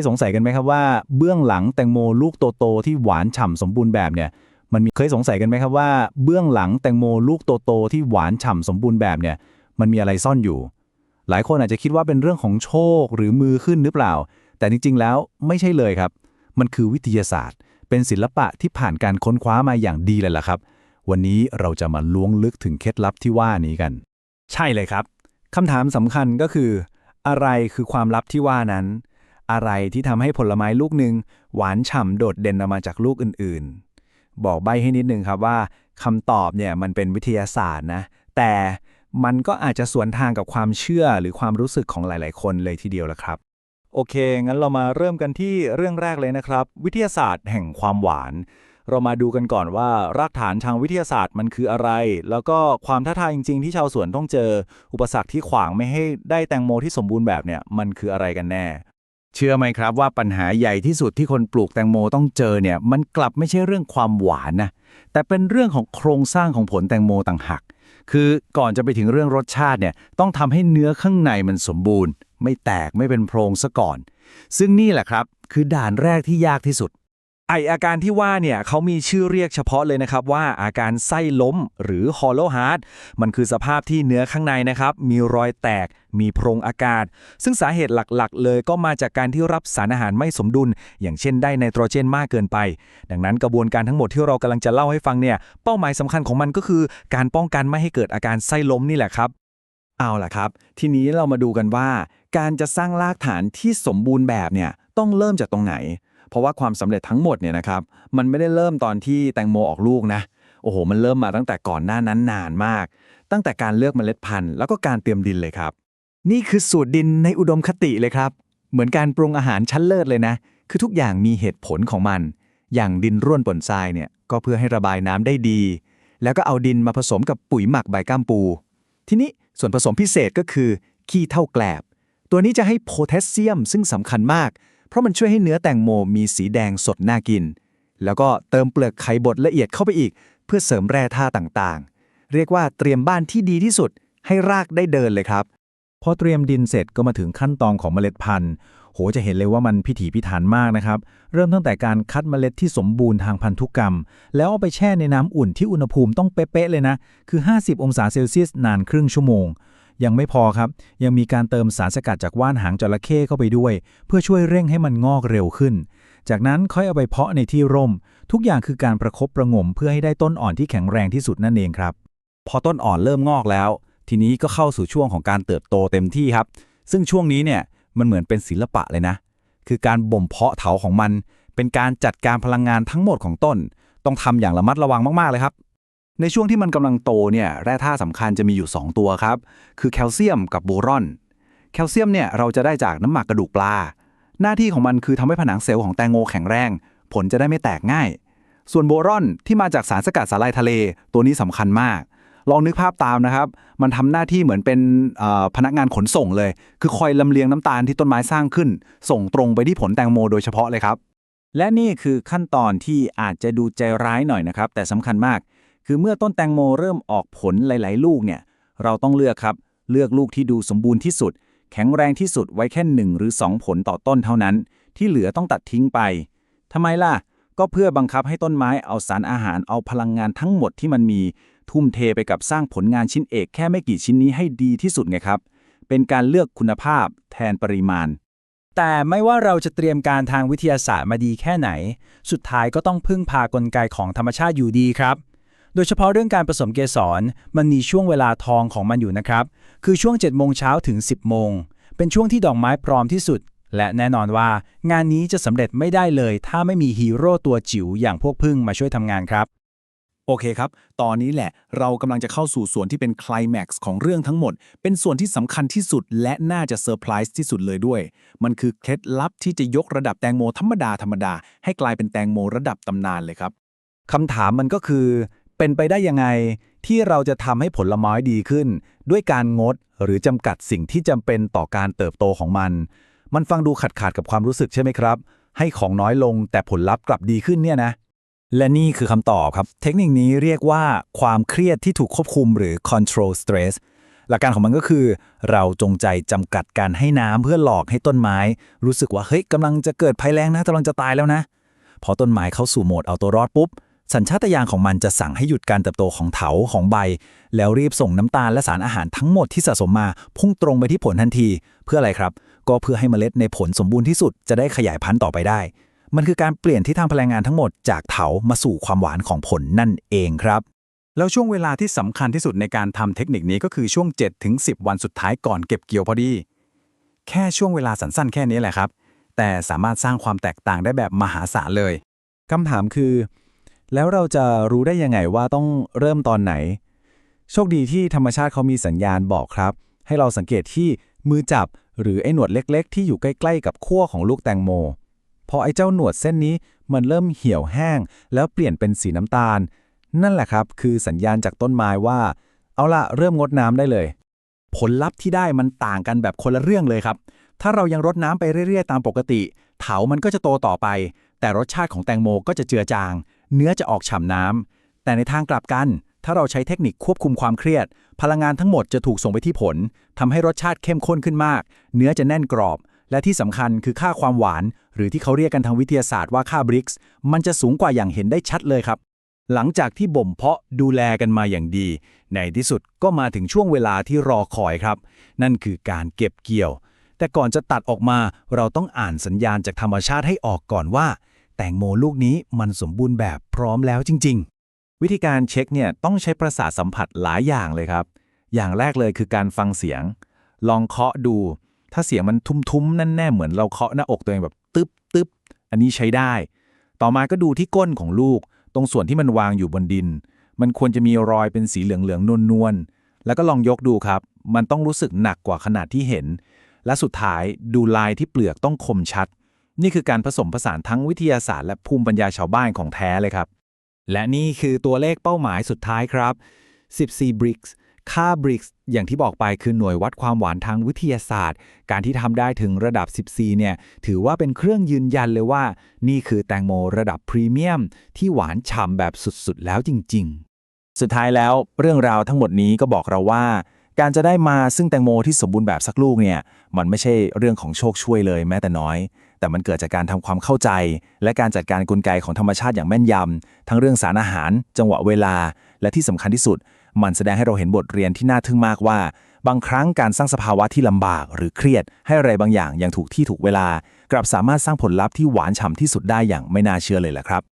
ยสงสัยกันไหมครับว่าเบื้องหลังแตงโมลูกโตๆที่หวานฉ่ำสมบูรณ์แบบเนี่ยมันมีเคยสงสัยกันไหมครับว่าเบื้องหลังแตงโมลูกโตๆที่หวานฉ่ำสมบูรณ์แบบเนี่ยมันมีอะไรซ่อนอยู่ หลายคนอาจจะคิดว่าเป็นเรื่องของโชคหรือมือขึ้นหรือเปล่า แต่จริงๆแล้วไม่ใช่เลยครับ มันคือวิทยาศาสตร์ เป็นศิลปะที่ผ่านการค้นคว้ามาอย่างดีเลยล่ะครับ วันนี้เราจะมาล้วงลึกถึงเคล็ดลับที่ว่านี้กัน ใช่เลยครับคำถามสำคัญก็คือ อะไรคือความลับที่ว่านั้น อะไรที่ทำให้ผลไม้ลูกหนึ่งหวานฉ่ำโดดเด่นออกมาจากลูกอื่นๆ บอกใบให้นิดนึงครับว่าคำตอบเนี่ยมันเป็นวิทยาศาสตร์นะ แต่มันก็อาจจะสวนทางกับความเชื่อหรือความรู้สึกของหลาย ๆ คนเลยทีเดียวละครับ โอเค งั้นเรามาเริ่มกันที่เรื่องแรกเลยนะครับ วิทยาศาสตร์แห่งความหวาน เรามาดูกันก่อนว่ารากฐานทางวิทยาศาสตร์มันคืออะไร แล้วก็ความท้าทายจริง ๆ ที่ชาวสวนต้องเจอ อุปสรรคที่ขวางไม่ให้ได้แตงโมที่สมบูรณ์แบบเนี่ยมันคืออะไรกันแน่ เชื่อไหมครับว่าปัญหาใหญ่ที่สุดที่คนปลูกแตงโมต้องเจอเนี่ยมันกลับไม่ใช่เรื่องความหวานนะแต่เป็นเรื่องของโครงสร้างของผลแตงโมต่างหากคือก่อนจะไปถึงเรื่องรสชาติเนี่ยต้องทำให้เนื้อข้างในมันสมบูรณ์ ไม่แตกไม่เป็นโพรงซะก่อน ซึ่งนี่แหละครับ คือด่านแรกที่ยากที่สุด ไออาการที่ว่าเนี่ยเขามีชื่อเรียกเฉพาะเลยนะครับว่าอาการไส้ล้มหรือ hollow heart มันคือสภาพที่เนื้อข้างในนะครับ มีรอยแตก มีโพรงอากาศ ซึ่งสาเหตุหลักๆ เลยก็มาจากการที่รับสารอาหารไม่สมดุล อย่างเช่นได้ไนโตรเจนมากเกินไป ดังนั้นกระบวนการทั้งหมดที่เรากำลังจะเล่าให้ฟังเนี่ยเป้าหมายสำคัญของมันก็คือ การป้องกันไม่ให้เกิดอาการไส้ล้มนี่แหละครับ เอาล่ะครับ ทีนี้เรามาดูกันว่า การจะสร้างรากฐานที่สมบูรณ์แบบเนี่ยต้องเริ่มจากตรงไหน เพราะว่าความสำเร็จทั้งหมดเนี่ยนะครับมันไม่ได้เริ่มตอนที่แตงโมออกลูกนะโอ้โห มันเริ่มมาตั้งแต่ก่อนหน้านั้นนานมาก ตั้งแต่การเลือกเมล็ดพันธุ์แล้วก็การเตรียมดินเลยครับ นี่คือสูตรดินในอุดมคติเลยครับ เหมือนการปรุงอาหารชั้นเลิศเลยนะ คือทุกอย่างมีเหตุผลของมัน อย่างดินร่วนปนทรายเนี่ยก็เพื่อให้ระบายน้ำได้ดี แล้วก็เอาดินมาผสมกับปุ๋ยหมักใบก้ามปู ทีนี้ส่วนผสมพิเศษก็คือขี้เท่าแกลบ ตัวนี้จะให้โพแทสเซียมซึ่งสำคัญมาก ราะมันช่วยให้เนื้อแตงโมมีสีแดงสดน่ากิน แล้วก็เติมเปลือกไข่บดละเอียดเข้าไปอีก เพื่อเสริมแร่ธาตุต่างๆ เรียกว่าเตรียมบ้านที่ดีที่สุด ให้รากได้เดินเลยครับพอเตรียมดินเสร็จก็มาถึงขั้นตอนของเมล็ดพันธุ์โหจะเห็นเลยว่ามันพิถีพิถันมากนะครับ เริ่มตั้งแต่การคัดเมล็ดที่สมบูรณ์ทางพันธุกรรม แล้วเอาไปแช่ในน้ำอุ่นที่อุณหภูมิต้องเป๊ะๆเลยนะ คือ 50 องศาเซลเซียสนานครึ่งชั่วโมง ยังไม่พอครับ ยังมีการเติมสารสกัดจากว่านหางจระเข้เข้าไปด้วย เพื่อช่วยเร่งให้มันงอกเร็วขึ้น จากนั้นค่อยเอาไปเพาะในที่ร่ม ทุกอย่างคือการประคบประงมเพื่อให้ได้ต้นอ่อนที่แข็งแรงที่สุดนั่นเองครับ พอต้นอ่อนเริ่มงอกแล้ว ทีนี้ก็เข้าสู่ช่วงของการเติบโตเต็มที่ครับ ซึ่งช่วงนี้เนี่ยมันเหมือนเป็นศิลปะเลยนะ คือการบ่มเพาะเถาของมัน เป็นการจัดการพลังงานทั้งหมดของต้น ต้องทำอย่างระมัดระวังมากๆเลยครับ ในช่วงที่มันกำลังโตเนี่ยแร่ธาตุสำคัญจะมีอยู่ 2 ตัวครับ คือแคลเซียมกับโบรอน แคลเซียมเนี่ยเราจะได้จากน้ำหมักกระดูกปลา หน้าที่ของมันคือทำให้ผนังเซลล์ของแตงโมแข็งแรง ผลจะได้ไม่แตกง่าย ส่วนโบรอนที่มาจากสารสกัดสาลายทะเล ตัวนี้สำคัญมาก ลองนึกภาพตามนะครับ มันทำหน้าที่เหมือนเป็นพนักงานขนส่งเลย คือคอยลำเลียงน้ำตาลที่ต้นไม้สร้างขึ้น ส่งตรงไปที่ผลแตงโมโดยเฉพาะเลยครับและนี่คือขั้นตอนที่อาจจะดูใจร้ายหน่อยนะครับ แต่สำคัญมาก คือเมื่อต้นแตงโมเริ่มออกผลหลาย ๆ ลูกเนี่ย เราต้องเลือกครับ เลือกลูกที่ดูสมบูรณ์ที่สุด แข็งแรงที่สุดไว้แค่หนึ่งหรือ 2 ผลต่อต้นเท่านั้น ที่เหลือต้องตัดทิ้งไปทำไมล่ะ ก็เพื่อบังคับให้ต้นไม้เอาสารอาหารเอาพลังงานทั้งหมดที่มันมี ทุ่มเทไปกับสร้างผลงานชิ้นเอกแค่ไม่กี่ชิ้นนี้ให้ดีที่สุดไงครับ เป็นการเลือกคุณภาพแทนปริมาณแต่ไม่ว่าเราจะเตรียมการทางวิทยาศาสตร์มาดีแค่ไหน สุดท้ายก็ต้องพึ่งพากลไกของธรรมชาติอยู่ดีครับ โดยเฉพาะเรื่องการผสมเกสรมันมีช่วงเวลาทองของมันอยู่นะครับ คือช่วง7โมงเช้าถึง 10 โมง เป็นช่วงที่ดอกไม้พร้อมที่สุด และแน่นอนว่างานนี้จะสำเร็จไม่ได้เลย ถ้าไม่มีฮีโร่ตัวจิ๋วอย่างพวกพึ่งมาช่วยทำงานครับ โอเคครับ ตอนนี้แหละเรากำลังจะเข้าสู่ส่วนที่เป็นไคลแม็กซ์ของเรื่องทั้งหมด เป็นส่วนที่สำคัญที่สุดและน่าจะเซอร์ไพรส์ที่สุดเลยด้วย มันคือเคล็ดลับที่จะยกระดับแตงโมธรรมดาธรรมดาให้กลายเป็นแตงโมระดับตำนานเลยครับคำถามมันก็คือ เป็นไปได้ยังไงที่เราจะทำให้ผลไม้ดีขึ้น ด้วยการงดหรือจำกัดสิ่งที่จำเป็นต่อการเติบโตของมัน มันฟังดูขัดขาดกับความรู้สึกใช่ไหมครับ ให้ของน้อยลงแต่ผลลัพธ์กลับดีขึ้นเนี่ยนะ และนี่คือคำตอบครับ เทคนิคนี้เรียกว่าความเครียดที่ถูกควบคุมหรือ control stress หลักการของมันก็คือ เราจงใจจำกัดการให้น้ำเพื่อหลอกให้ต้นไม้ รู้สึกว่าเฮ้ยกำลังจะเกิดภัยแล้งนะกำลังจะตายแล้วนะ พอต้นไม้เข้าสู่โหมดเอาตัวรอดปุ๊บ สัญชาตญาณของมันจะสั่งให้หยุดการเติบโตของเถาของใบ แล้วรีบส่งน้ำตาลและสารอาหารทั้งหมดที่สะสมมาพุ่งตรงไปที่ผลทันที เพื่ออะไรครับ ก็เพื่อให้เมล็ดในผลสมบูรณ์ที่สุดจะได้ขยายพันธุ์ต่อไปได้ มันคือการเปลี่ยนที่ทางพลังงานทั้งหมดจากเถามาสู่ความหวานของผลนั่นเองครับ แล้วช่วงเวลาที่สำคัญที่สุดในการทำเทคนิคนี้ก็คือช่วง 7-10 วันสุดท้ายก่อนเก็บเกี่ยวพอดี แค่ช่วงเวลาสั้นๆ แค่นี้แหละครับ แต่สามารถสร้างความแตกต่างได้แบบมหาศาลเลยคำถามคือ แล้วเราจะรู้ได้ยังไงว่าต้องเริ่มตอนไหน โชคดีที่ธรรมชาติเขามีสัญญาณบอกครับ ให้เราสังเกตที่มือจับหรือไอ้หนวดเล็กๆ ที่อยู่ใกล้ ๆ กับขั้วของลูกแตงโม พอไอ้เจ้าหนวดเส้นนี้มันเริ่มเหี่ยวแห้ง แล้วเปลี่ยนเป็นสีน้ำตาล นั่นแหละครับ คือสัญญาณจากต้นไม้ว่า เอาละเริ่มงดน้ำได้เลย ผลลัพธ์ที่ได้มันต่างกันแบบคนละเรื่องเลยครับ ถ้าเรายังรดน้ำไปเรื่อย ๆ ตามปกติ เถามันก็จะโตต่อไป แต่รสชาติของแตงโมก็จะเจือจาง เนื้อจะออกฉ่ำน้ำแต่ในทางกลับกัน ถ้าเราใช้เทคนิคควบคุมความเครียด พลังงานทั้งหมดจะถูกส่งไปที่ผลทำให้รสชาติเข้มข้นขึ้นมาก เนื้อจะแน่นกรอบ และที่สำคัญคือค่าความหวาน หรือที่เขาเรียกกันทางวิทยาศาสตร์ว่าค่าบริกส์มันจะสูงกว่าอย่างเห็นได้ชัดเลยครับหลังจากที่บ่มเพาะดูแลกันมาอย่างดี ในที่สุดก็มาถึงช่วงเวลาที่รอคอยครับ นั่นคือการเก็บเกี่ยว แต่ก่อนจะตัดออกมา เราต้องอ่านสัญญาณจากธรรมชาติให้ออกก่อนว่า แตงโมลูกนี้มันสมบูรณ์แบบพร้อมแล้วจริง ๆ วิธีการเช็คเนี่ยต้องใช้ประสาทสัมผัสหลายอย่างเลยครับ อย่างแรกเลยคือการฟังเสียง ลองเคาะดู ถ้าเสียงมันทุ้มๆแน่ๆเหมือนเราเคาะหน้าอกตัวเองแบบตึ๊บตึ๊บอันนี้ใช้ได้ ต่อมาก็ดูที่ก้นของลูก ตรงส่วนที่มันวางอยู่บนดิน มันควรจะมีรอยเป็นสีเหลืองๆนวลๆแล้วก็ลองยกดูครับ มันต้องรู้สึกหนักกว่าขนาดที่เห็น และสุดท้ายดูลายที่เปลือกต้องคมชัด นี่คือการผสมผสานทั้งวิทยาศาสตร์และภูมิปัญญาชาวบ้านของแท้เลยครับ และนี่คือตัวเลขเป้าหมายสุดท้ายครับ 14 bricks ค่า BRICS อย่างที่บอกไปคือหน่วยวัดความหวานทางวิทยาศาสตร์ การที่ทำได้ถึงระดับ 14 เนี่ย ถือว่าเป็นเครื่องยืนยันเลยว่า นี่คือแตงโมระดับพรีเมียม ที่หวานฉ่ำแบบสุดๆ แล้วจริง ๆ สุดท้ายแล้วเรื่องราวทั้งหมดนี้ก็บอกเราว่า การจะได้มาซึ่งแตงโมที่สมบูรณ์แบบสักลูกเนี่ย มันไม่ใช่เรื่องของโชคช่วยเลยแม้แต่น้อย แต่มันเกิดจากการทำความเข้าใจ และการจัดการกลไกของธรรมชาติอย่างแม่นยำทั้งเรื่องสารอาหาร จังหวะเวลา และที่สำคัญที่สุด มันแสดงให้เราเห็นบทเรียนที่น่าทึ่งมากว่า บางครั้งการสร้างสภาวะที่ลำบาก หรือเครียด ให้อะไรบางอย่างอย่างถูกที่ถูกเวลา กลับสามารถสร้างผลลัพธ์ที่หวานฉ่ำที่สุดได้อย่างไม่น่าเชื่อเลยแหละครับ